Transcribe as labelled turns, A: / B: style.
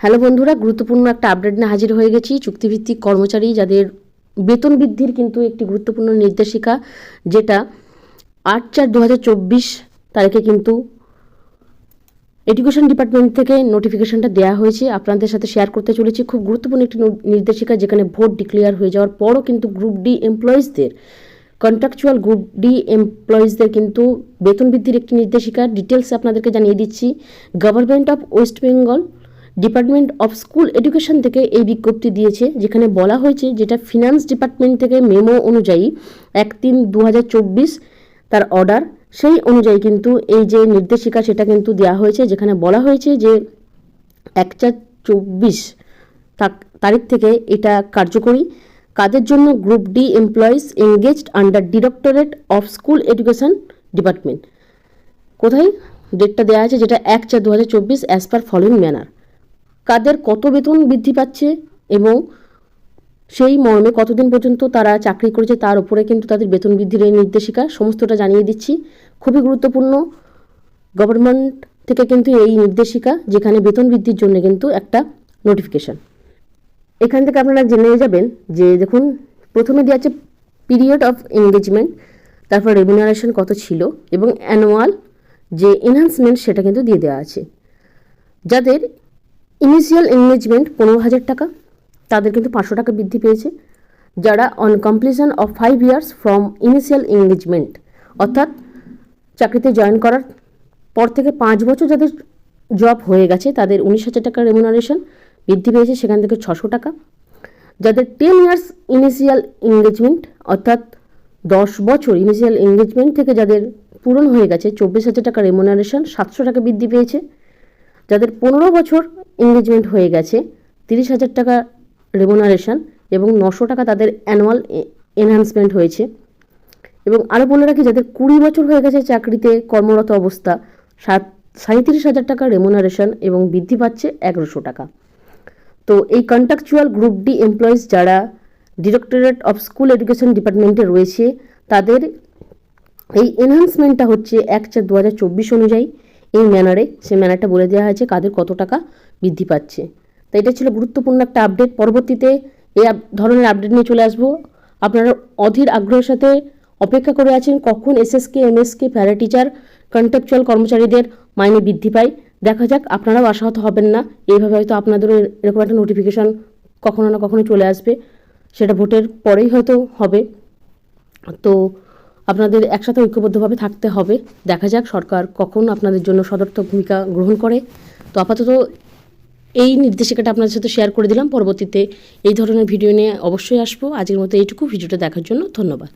A: Hello বন্ধুরা, গুরুত্বপূর্ণ একটা আপডেট নিয়ে হাজির হয়ে গেছি। চুক্তিভিত্তিক কর্মচারী যাদের বেতন বৃদ্ধির কিন্তু একটি গুরুত্বপূর্ণ নির্দেশিকা, যেটা আট চার দু তারিখে কিন্তু এডুকেশন ডিপার্টমেন্ট থেকে নোটিফিকেশনটা দেওয়া হয়েছে। আপনাদের সাথে শেয়ার করতে চলেছি। খুব গুরুত্বপূর্ণ একটি নির্দেশিকা, যেখানে ভোট ডিক্লেয়ার হয়ে যাওয়ার পরও কিন্তু গ্রুপ ডি এমপ্লয়িজদের কন্ট্রাকচুয়াল গ্রুপ ডি এমপ্লয়িজদের কিন্তু বেতন বৃদ্ধির একটি নির্দেশিকা। ডিটেলস আপনাদেরকে জানিয়ে দিচ্ছি। Government of West Bengal department of school education থেকে এই বিজ্ঞপ্তি দিয়েছে, যেখানে বলা হয়েছে যেটা ফিনান্স ডিপার্টমেন্ট থেকে মেমো অনুযায়ী এক তিন দু তার অর্ডার সেই অনুযায়ী কিন্তু এই যে নির্দেশিকা সেটা কিন্তু দেওয়া হয়েছে, যেখানে বলা হয়েছে যে এক চার চব্বিশ তারিখ থেকে এটা কার্যকরী। কাদের জন্য group D employees engaged under directorate of school education department কোথায়? ডেটটা দেওয়া আছে যেটা এক চার দু হাজার চব্বিশ অ্যাজ পার ফলোইং ম্যানার কাদের কত বেতন বৃদ্ধি পাচ্ছে এবং সেই মর্মে কতদিন পর্যন্ত তারা চাকরি করেছে তার উপরে কিন্তু তাদের বেতন বৃদ্ধির এই নির্দেশিকা সমস্তটা জানিয়ে দিচ্ছি। খুবই গুরুত্বপূর্ণ গভর্নমেন্ট থেকে কিন্তু এই নির্দেশিকা যেখানে বেতন বৃদ্ধির জন্য কিন্তু একটা নোটিফিকেশন এখান থেকে আপনারা জেনে যাবেন যে দেখুন, প্রথমে দেওয়া আছে পিরিয়ড অফ এঙ্গেজমেন্ট তারপর রেমিনারেশন কত ছিল এবং অ্যানুয়াল যে এনহান্সমেন্ট সেটা কিন্তু দিয়ে দেওয়া আছে। যাদের ইনিশিয়াল এঙ্গেজমেন্ট পনেরো হাজার টাকা, তাদের কিন্তু পাঁচশো টাকা বৃদ্ধি পেয়েছে। যারা on completion of five years from initial engagement অর্থাৎ চাকরিতে জয়েন করার পর থেকে পাঁচ বছর যাদের জব হয়ে গেছে, তাদের উনিশ হাজার টাকা রেমুনারেশন বৃদ্ধি পেয়েছে, সেখান থেকে ছশো টাকা। যাদের টেন ইয়ার্স ইনিশিয়াল এঙ্গেজমেন্ট অর্থাৎ দশ বছর ইনিশিয়াল এঙ্গেজমেন্ট থেকে যাদের পূরণ হয়ে গেছে, চব্বিশ হাজার টাকা রেমুনারেশন সাতশো টাকা বৃদ্ধি পেয়েছে। যাদের পনেরো বছর এঙ্গেজমেন্ট হয়ে গেছে। তিরিশ হাজার টাকা রেমুনারেশন এবং নশো টাকা তাদের অ্যানুয়াল এনহান্সমেন্ট হয়েছে। এবং আরও বলে রাখি, যাদের কুড়ি বছর হয়ে গেছে চাকরিতে কর্মরত অবস্থা, সাত সাঁত্রিশ হাজার টাকা রেমুনারেশন এবং বৃদ্ধি পাচ্ছে এগারোশো টাকা। তো এই কন্ট্রাকচুয়াল গ্রুপ ডি এমপ্লয়িজ যারা ডিরেক্টরেট অফ স্কুল এডুকেশন ডিপার্টমেন্টে রয়েছে, তাদের এই এনহান্সমেন্টটা হচ্ছে এক চার দু অনুযায়ী। এই ম্যানারে, সেই ম্যানারটা বলে দেওয়া হয়েছে কাদের কত টাকা বৃদ্ধি পাচ্ছে। তো এটা ছিল গুরুত্বপূর্ণ একটা আপডেট পরবর্তীতে এই ধরনের আপডেট নিয়ে চলে আসব। আপনারা অধীর আগ্রহের সাথে অপেক্ষা করে আছেন কখন SSK MSK para teacher contractual কর্মচারীদের মাইনে বৃদ্ধি পায়। দেখা যাক, আপনারাও আশাহত হবেন না। এইভাবে হয়তো আপনাদেরও এরকম একটা নোটিফিকেশন কখনো না কখনো চলে আসবে। সেটা ভোটের পরেই হয়তো হবে। তো আপনাদের একসাথে ঐক্যবদ্ধভাবে থাকতে হবে। দেখা যাক সরকার কখন আপনাদের জন্য সদর্থক ভূমিকা গ্রহণ করে। তো আপাতত এই নির্দেশিকাটা আপনাদের সাথে শেয়ার করে দিলাম। পরবর্তীতে এই ধরনের ভিডিও নিয়ে অবশ্যই আসব। আজকের মতো এইটুকু। ভিডিওটা দেখার জন্য ধন্যবাদ।